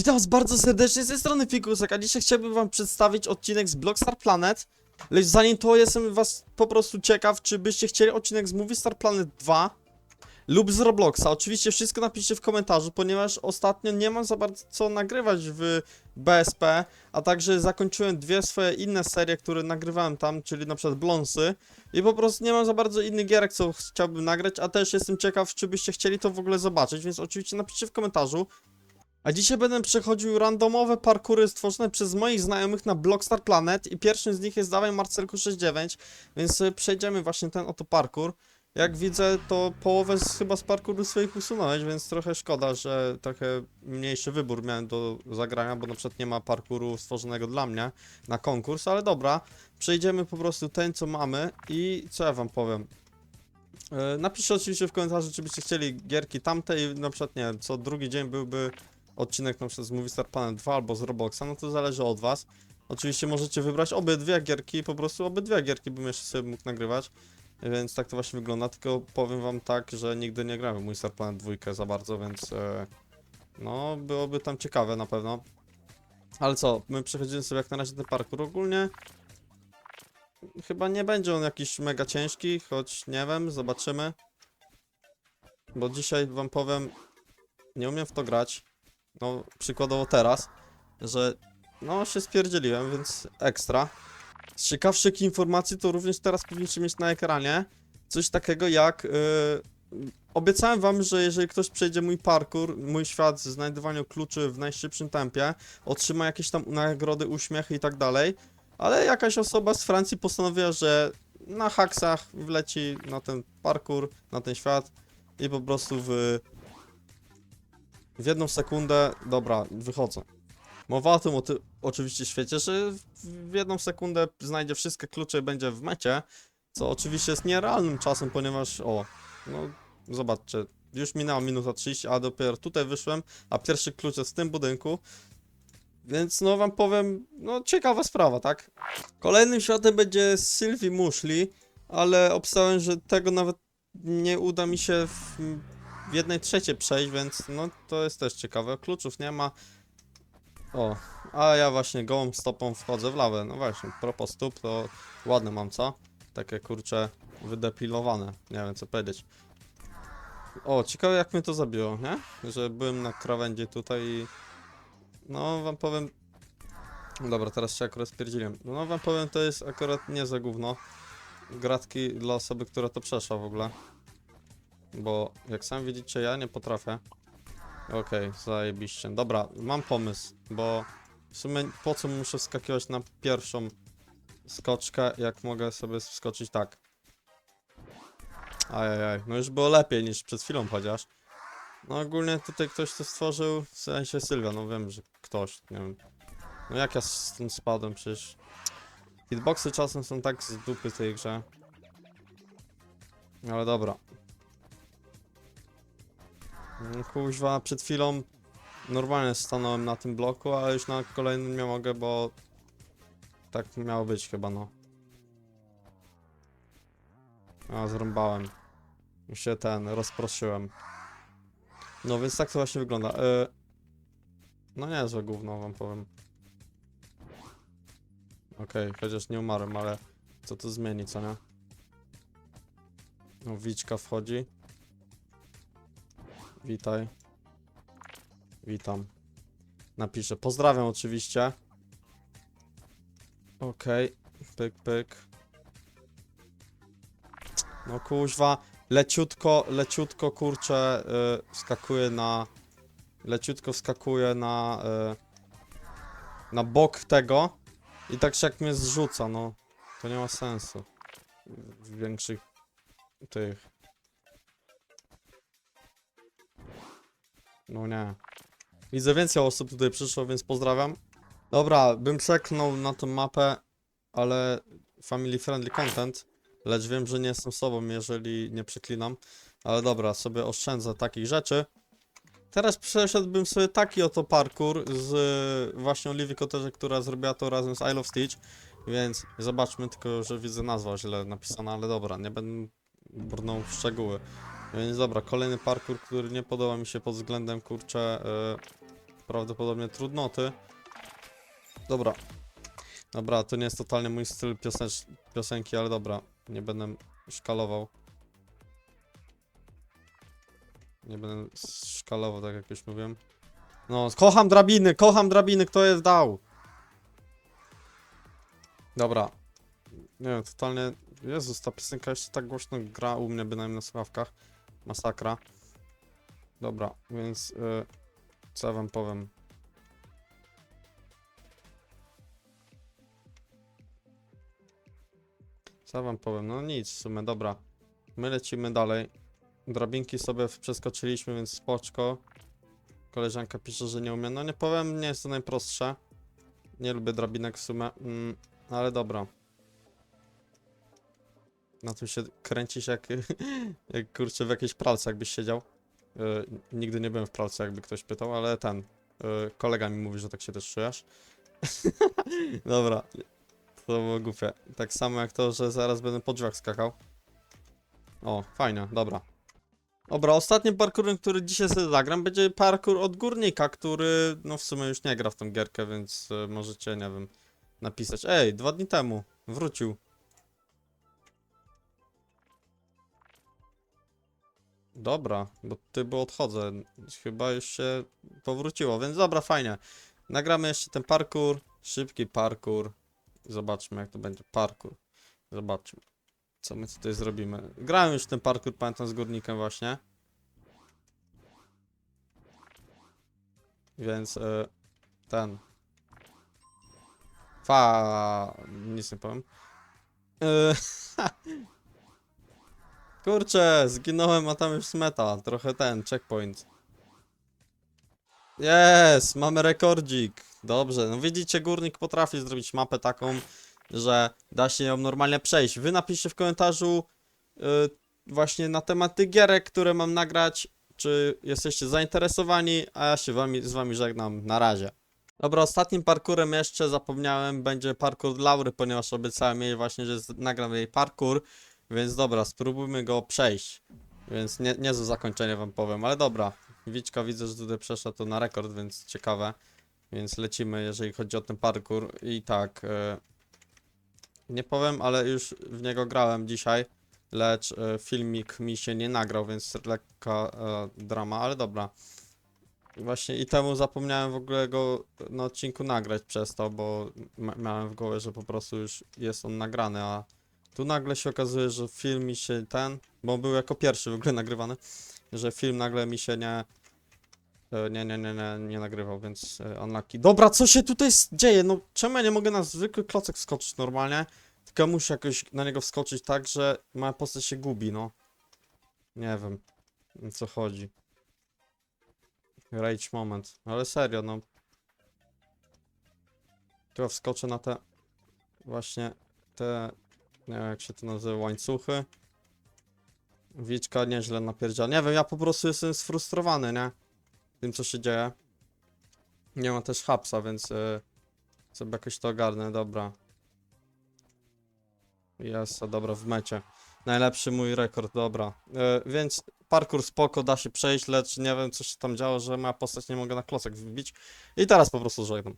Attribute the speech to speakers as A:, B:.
A: Witam was bardzo serdecznie z tej strony Fikusek, a dzisiaj chciałbym wam przedstawić odcinek z Blockstar Planet. Lecz zanim to jestem was po prostu ciekaw, czy byście chcieli odcinek z Movie Star Planet 2 lub z Robloxa. Oczywiście wszystko napiszcie w komentarzu, ponieważ ostatnio nie mam za bardzo co nagrywać w BSP, a także zakończyłem dwie swoje inne serie, które nagrywałem tam, czyli na przykład Blonsy. I po prostu nie mam za bardzo innych gierek, co chciałbym nagrać, a też jestem ciekaw, czy byście chcieli to w ogóle zobaczyć, więc oczywiście napiszcie w komentarzu. A dzisiaj będę przechodził randomowe parkury stworzone przez moich znajomych na Blockstar Planet i pierwszym z nich jest Dawaj Marcelku 69, więc przejdziemy właśnie ten oto parkur. Jak widzę, to połowę z, chyba z parkuru swoich usunąłeś, więc trochę szkoda, że trochę mniejszy wybór miałem do zagrania, bo na przykład nie ma parkuru stworzonego dla mnie na konkurs, ale dobra, przejdziemy po prostu ten, co mamy i co ja wam powiem. E, Napiszcie oczywiście w komentarzu, czy byście chcieli gierki tamte i na przykład, nie wiem, co drugi dzień byłby odcinek na przykład z Movie Star Planet 2 albo z Robloxa, no to zależy od was. Oczywiście możecie wybrać obydwie gierki, po prostu obydwie gierki bym jeszcze sobie mógł nagrywać, więc tak to właśnie wygląda, tylko powiem wam tak, że nigdy nie grałem w Movie Star Planet 2 za bardzo, więc e, no byłoby tam ciekawe na pewno. Ale co, my przechodzimy sobie jak na razie ten parkour ogólnie. Chyba nie będzie on jakiś mega ciężki, choć nie wiem, zobaczymy. Bo dzisiaj wam powiem, nie umiem w to grać. No, przykładowo teraz, że no się spierdzieliłem, więc ekstra. Z ciekawszych informacji to również teraz powinniście mieć na ekranie coś takiego jak yy, obiecałem wam, że jeżeli ktoś przejdzie mój parkour, mój świat z znajdowania kluczy w najszybszym tempie, otrzyma jakieś tam nagrody, uśmiechy i tak dalej, ale jakaś osoba z Francji postanowiła, że na haksach wleci na ten parkour, na ten świat i po prostu w w jedną sekundę, dobra, wychodzę. Mowa o tym o ty, oczywiście świecie, że w- jedną sekundę znajdzie wszystkie klucze i będzie w mecie, co oczywiście jest nierealnym czasem, ponieważ, o, no, zobaczcie, już minęła minuta 30, a dopiero tutaj wyszłem, a pierwszy klucz jest w tym budynku, więc no wam powiem, no ciekawa sprawa, tak? Kolejnym światem będzie Sylwii Muszli, ale obstałem, że tego nawet nie uda mi się w, w jednej trzeciej przejść, więc no to jest też ciekawe. Kluczów nie ma. O, a ja właśnie gołą stopą wchodzę w lawę. No właśnie, propos stóp, to ładne mam, co? Takie kurcze wydepilowane. Nie wiem co powiedzieć. O, ciekawe jak mnie to zabiło, nie? Że byłem na krawędzi tutaj i... No, wam powiem... Dobra, teraz się akurat stwierdziłem. No, wam powiem, to jest akurat nie za gówno. Gratki dla osoby, która to przeszła w ogóle. Bo jak sam widzicie, ja nie potrafię. Okej, zajebiście. Dobra, mam pomysł, bo w sumie po co muszę wskakiwać na pierwszą skoczkę, jak mogę sobie wskoczyć tak. Ajajaj, no już było lepiej niż przed chwilą chociaż. No ogólnie tutaj ktoś to stworzył, w sensie Sylwia, no wiem, że ktoś, nie wiem. No jak ja z tym spadłem przecież. Hitboxy czasem są tak z dupy tej grze. Ale dobra. Kuźwa, przed chwilą normalnie stanąłem na tym bloku, ale już na kolejnym nie mogę, bo tak miało być chyba, no. A, zrąbałem. Już się ten, rozproszyłem. No więc tak to właśnie wygląda. Y... No niezłe gówno, wam powiem. Okej, chociaż nie umarłem, ale co to zmieni, co nie? No, Wiczka wchodzi. Witaj. Witam. Napiszę. Pozdrawiam oczywiście. Okej. Pyk, pyk. No kuźwa. Leciutko, leciutko kurczę y, skakuje na... Leciutko skakuje na... Y, na bok tego. I tak się jak mnie zrzuca, no. To nie ma sensu. W większych tych No nie. Widzę więcej osób tutaj przyszło, więc pozdrawiam. Dobra, bym przeknął na tą mapę, ale family friendly content, lecz wiem, że nie jestem sobą, jeżeli nie przeklinam. Ale dobra, sobie oszczędzę takich rzeczy. Teraz przeszedłbym sobie taki oto parkour z właśnie Olivia Cotterze, która zrobiła to razem z I Love Stitch. Więc zobaczmy, tylko że widzę nazwa źle napisana, ale dobra, nie będę brnął w szczegóły. Więc dobra, kolejny parkour, który nie podoba mi się pod względem kurczę e, prawdopodobnie trudnoty. Dobra. Dobra, to nie jest totalnie mój styl piosenki, ale dobra. Nie będę szkalował. Nie będę szkalował, tak jak już mówiłem. No, kocham drabiny, kocham drabiny, kto je dał? Dobra. Nie wiem, totalnie... Jezus, ta piosenka jeszcze tak głośno gra u mnie bynajmniej na słuchawkach. Masakra. Dobra, więc... y, co ja wam powiem? Co ja wam powiem? No nic w sumie, dobra. My lecimy dalej. Drabinki sobie przeskoczyliśmy, więc spoczko. Koleżanka pisze, że nie umie. No nie powiem, nie jest to najprostsze. Nie lubię drabinek w sumie, mm, ale dobra. Na tym się kręcisz jak, jak kurczę w jakiejś pralce jakbyś siedział. Y, nigdy nie byłem w pralce, jakby ktoś pytał, ale ten. y, kolega mi mówi, że tak się też czujesz. dobra. To było głupie. Tak samo jak to, że zaraz będę po drzwiach skakał. O, fajnie, dobra. Dobra, ostatnim parkurem, który dzisiaj sobie zagram, będzie parkour od górnika, który no w sumie już nie gra w tą gierkę, więc y, możecie, nie wiem, napisać. Ej, dwa dni temu wrócił. Dobra, bo ty bo odchodzę. Chyba już się powróciło, więc dobra, fajnie. Nagramy jeszcze ten parkour, szybki parkour. Zobaczmy jak to będzie parkour. Zobaczmy. Co my tutaj zrobimy? Grałem już ten parkour, pamiętam z górnikiem właśnie. Więc y, ten. Fa. Nic nie powiem. Y, Kurczę, zginąłem, a tam już smeta. Trochę ten, checkpoint. Jest, mamy rekordzik. Dobrze, no widzicie, górnik potrafi zrobić mapę taką, że da się ją normalnie przejść. Wy napiszcie w komentarzu y, właśnie na temat tych gierek, które mam nagrać, czy jesteście zainteresowani, a ja się wami, z wami żegnam. Na razie. Dobra, ostatnim parkurem jeszcze zapomniałem, będzie parkour Laury, ponieważ obiecałem jej właśnie, że nagram jej parkour, więc dobra, spróbujmy go przejść. Więc nie, niezłe zakończenie wam powiem, ale dobra. Wiczka widzę, że tutaj przeszła to na rekord, więc ciekawe. Więc lecimy, jeżeli chodzi o ten parkour. I tak, e, nie powiem, ale już w niego grałem dzisiaj, lecz e, filmik mi się nie nagrał, więc lekka e, drama, ale dobra. Właśnie i temu zapomniałem w ogóle go na odcinku nagrać przez to, bo miałem w głowie, że po prostu już jest on nagrany, a tu nagle się okazuje, że film mi się ten, bo był jako pierwszy w ogóle nagrywany, że film nagle mi się nie e, nie, nie, nie, nie, nie nagrywał, więc e, unlucky. Dobra, co się tutaj dzieje? No czemu ja nie mogę na zwykły klocek wskoczyć normalnie? Tylko muszę jakoś na niego wskoczyć tak, że moja postać się gubi, no. Nie wiem, o co chodzi. Rage moment. Ale serio, no. Ja wskoczę na te... Właśnie te... Nie wiem jak się to nazywa, łańcuchy. Wiczka nieźle napierdziała. Nie wiem, ja po prostu jestem sfrustrowany, nie? Tym co się dzieje. Nie ma też hapsa, więc... Yy, sobie jakoś to ogarnę, dobra. Jest, dobra, w mecie. Najlepszy mój rekord, dobra. E, więc parkour spoko, da się przejść, lecz nie wiem co się tam działo, że moja postać nie mogę na klocek wbić. I teraz po prostu żegnam.